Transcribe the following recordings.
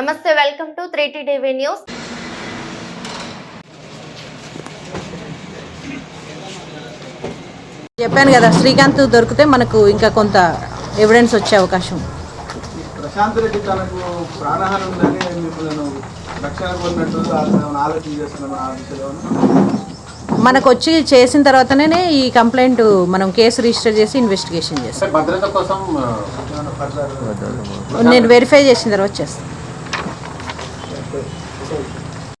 నమస్తే welcome to three TV news. చెప్పాను కదా శ్రీకాంత్ దొరికితే మనకు ఇంకా కొంత ఎవిడెన్స్ వచ్చే అవకాశం. ప్రశాంత్ రెడ్డి తనకు ప్రాణహాని ఉందని మిమ్మల్ని రక్షణ అతను ఆలోచన చేస్తున్నాను మనకు వచ్చి చేసిన తర్వాతనే ఈ కంప్లైంట్ మనం కేసు రిజిస్టర్ చేసి ఇన్వెస్టిగేషన్ చేస్తాం. నేను వెరిఫై చేసిన తర్వాత చేస్తాను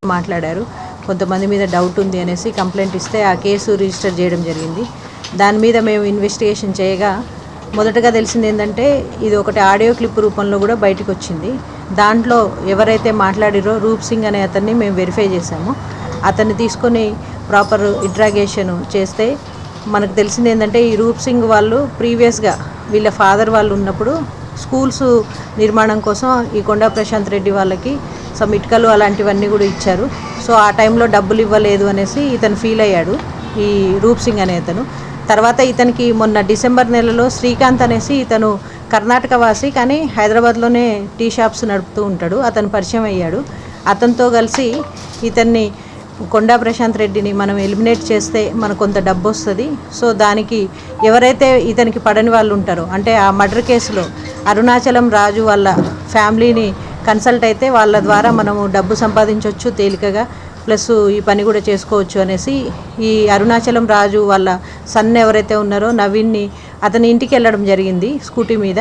మాట్లాడారు. కొంతమంది మీద డౌట్ ఉంది అనేసి కంప్లైంట్ ఇస్తే ఆ కేసు రిజిస్టర్ చేయడం జరిగింది. దాని మీద మేము ఇన్వెస్టిగేషన్ చేయగా మొదటగా తెలిసింది ఏంటంటే ఇది ఒకటి ఆడియో క్లిప్ రూపంలో కూడా బయటకు వచ్చింది. దాంట్లో ఎవరైతే మాట్లాడిరో రూప్ సింగ్ అనే అతన్ని మేము వెరిఫై చేశాము. అతన్ని తీసుకొని ప్రాపర్ ఇంట్రాగేషన్ చేస్తే మనకు తెలిసింది ఏంటంటే ఈ రూప్ సింగ్ వాళ్ళు ప్రీవియస్గా వీళ్ళ ఫాదర్ వాళ్ళు ఉన్నప్పుడు స్కూల్స్ నిర్మాణం కోసం ఈ కొండా ప్రశాంత్ రెడ్డి వాళ్ళకి సమ్ ఇటుకలు అలాంటివన్నీ కూడా ఇచ్చారు. సో ఆ టైంలో డబ్బులు ఇవ్వలేదు అనేసి ఇతను ఫీల్ అయ్యాడు ఈ రూప్ సింగ్ అనే అతను. తర్వాత ఇతనికి మొన్న డిసెంబర్ నెలలో శ్రీకాంత్ అనేసి ఇతను కర్ణాటక వాసి కానీ హైదరాబాద్లోనే టీ షాప్స్ నడుపుతూ ఉంటాడు. అతను పరిచయం అయ్యాడు. అతనితో కలిసి ఇతన్ని కొండా ప్రశాంత్ రెడ్డిని మనం ఎలిమినేట్ చేస్తే మనకు కొంత డబ్బు వస్తుంది. సో దానికి ఎవరైతే ఇతనికి పడని వాళ్ళు ఉంటారో అంటే ఆ మర్డర్ కేసులో అరుణాచలం రాజు వాళ్ళ ఫ్యామిలీని కన్సల్ట్ అయితే వాళ్ళ ద్వారా మనము డబ్బు సంపాదించవచ్చు తేలికగా ప్లస్ ఈ పని కూడా చేసుకోవచ్చు అనేసి ఈ అరుణాచలం రాజు వాళ్ళ సన్ ఎవరైతే ఉన్నారో నవీన్ని అతని ఇంటికి వెళ్ళడం జరిగింది స్కూటీ మీద.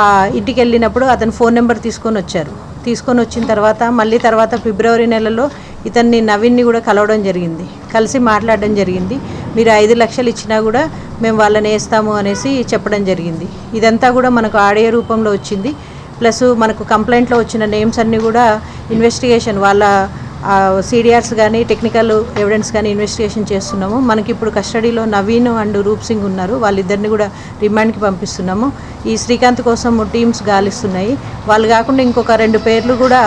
ఆ ఇంటికి వెళ్ళినప్పుడు అతని ఫోన్ నెంబర్ తీసుకొని వచ్చారు. తీసుకొని వచ్చిన తర్వాత మళ్ళీ తర్వాత ఫిబ్రవరి నెలలో ఇతన్ని నవీన్ని కూడా కలవడం జరిగింది. కలిసి మాట్లాడడం జరిగింది. మీరు ఐదు లక్షలు ఇచ్చినా కూడా మేము వాళ్ళని వేస్తాము అనేసి చెప్పడం జరిగింది. ఇదంతా కూడా మనకు ఆడియో రూపంలో వచ్చింది. ప్లస్ మనకు కంప్లైంట్లో వచ్చిన నేమ్స్ అన్నీ కూడా ఇన్వెస్టిగేషన్ వాళ్ళ సిడిఆర్స్ కానీ టెక్నికల్ ఎవిడెన్స్ కానీ ఇన్వెస్టిగేషన్ చేస్తున్నాము. మనకి ఇప్పుడు కస్టడీలో నవీన్ అండ్ రూప్ సింగ్ ఉన్నారు. వాళ్ళిద్దరిని కూడా రిమాండ్కి పంపిస్తున్నాము. ఈ శ్రీకాంత్ కోసం టీమ్స్ గాలిస్తున్నాయి. వాళ్ళు కాకుండా ఇంకొక రెండు పేర్లు కూడా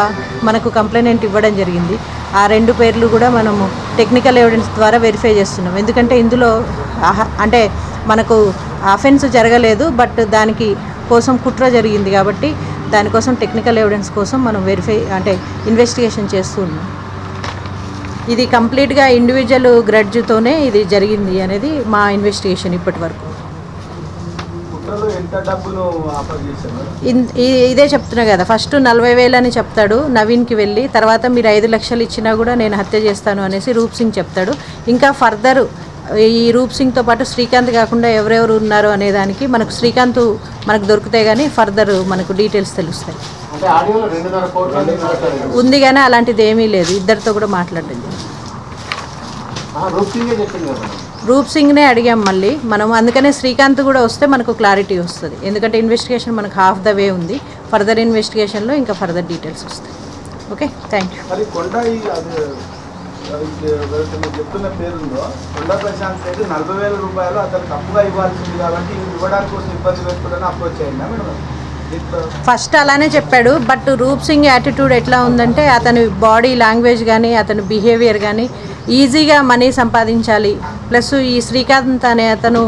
మనకు కంప్లైంట్ ఇవ్వడం జరిగింది. ఆ రెండు పేర్లు కూడా మనము టెక్నికల్ ఎవిడెన్స్ ద్వారా వెరిఫై చేస్తున్నాం. ఎందుకంటే ఇందులో అంటే మనకు అఫెన్స్ జరగలేదు బట్ దానికి కోసం కుట్ర జరిగింది కాబట్టి దానికోసం టెక్నికల్ ఎవిడెన్స్ కోసం మనం వెరిఫై అంటే ఇన్వెస్టిగేషన్ చేస్తూ ఉన్నాం ఇది కంప్లీట్గా ఇండివిజువల్ గ్రడ్జ్తోనే ఇది జరిగింది అనేది మా ఇన్వెస్టిగేషన్ ఇప్పటి వరకు ఇదే చెప్తున్నా కదా ఫస్ట్ నలభై వేలు అని చెప్తాడు నవీన్కి వెళ్ళి తర్వాత మీరు ఐదు లక్షలు ఇచ్చినా కూడా నేను హత్య చేస్తాను అనేసి రూప్ సింగ్ చెప్తాడు. ఇంకా ఫర్దర్ ఈ రూప్ సింగ్తో పాటు శ్రీకాంత్ కాకుండా ఎవరెవరు ఉన్నారు అనే దానికి మనకు శ్రీకాంత్ మనకు దొరికితే కానీ ఫర్దర్ మనకు డీటెయిల్స్ తెలుస్తాయి. ఉంది కానీ అలాంటిది ఏమీ లేదు. ఇద్దరితో కూడా. ఆ, రూప్ సింగ్నే అడిగాం మళ్ళీ. మనం అందుకనే శ్రీకాంత్ కూడా వస్తే మనకు క్లారిటీ వస్తుంది. ఎందుకంటే ఇన్వెస్టిగేషన్ మనకు హాఫ్ ద వే ఉంది. ఫర్దర్ ఇన్వెస్టిగేషన్లో ఇంకా ఫర్దర్ డీటెయిల్స్ వస్తాయి. ఓకే థ్యాంక్ యూ చెప్తున్న పేరుందో కొండ ప్రశాంత్ రెడ్డి నలభై వేల రూపాయలు అతనికి అప్పుగా ఇవ్వాల్సింది కాబట్టి ఇవ్వడానికి కోసం ఇబ్బంది పెట్టుకోవడానికి అప్రోచ్ అయిందా మేడం ఫస్ట్ అలానే చెప్పాడు బట్ రూప్ సింగ్ యాటిట్యూడ్ ఎట్లా ఉందంటే అతని బాడీ లాంగ్వేజ్ కానీ అతని బిహేవియర్ కానీ ఈజీగా మనీ సంపాదించాలి. ప్లస్ ఈ శ్రీకాంత్ అనే అతను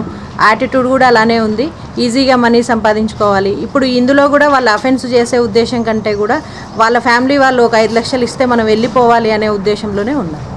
యాటిట్యూడ్ కూడా అలానే ఉంది ఈజీగా మనీ సంపాదించుకోవాలి. ఇప్పుడు ఇందులో కూడా వాళ్ళు అఫెన్స్ చేసే ఉద్దేశం కంటే కూడా వాళ్ళ ఫ్యామిలీ వాళ్ళు ఒక ఐదు లక్షలు ఇస్తే మనం వెళ్ళిపోవాలి అనే ఉద్దేశంలోనే ఉన్నారు.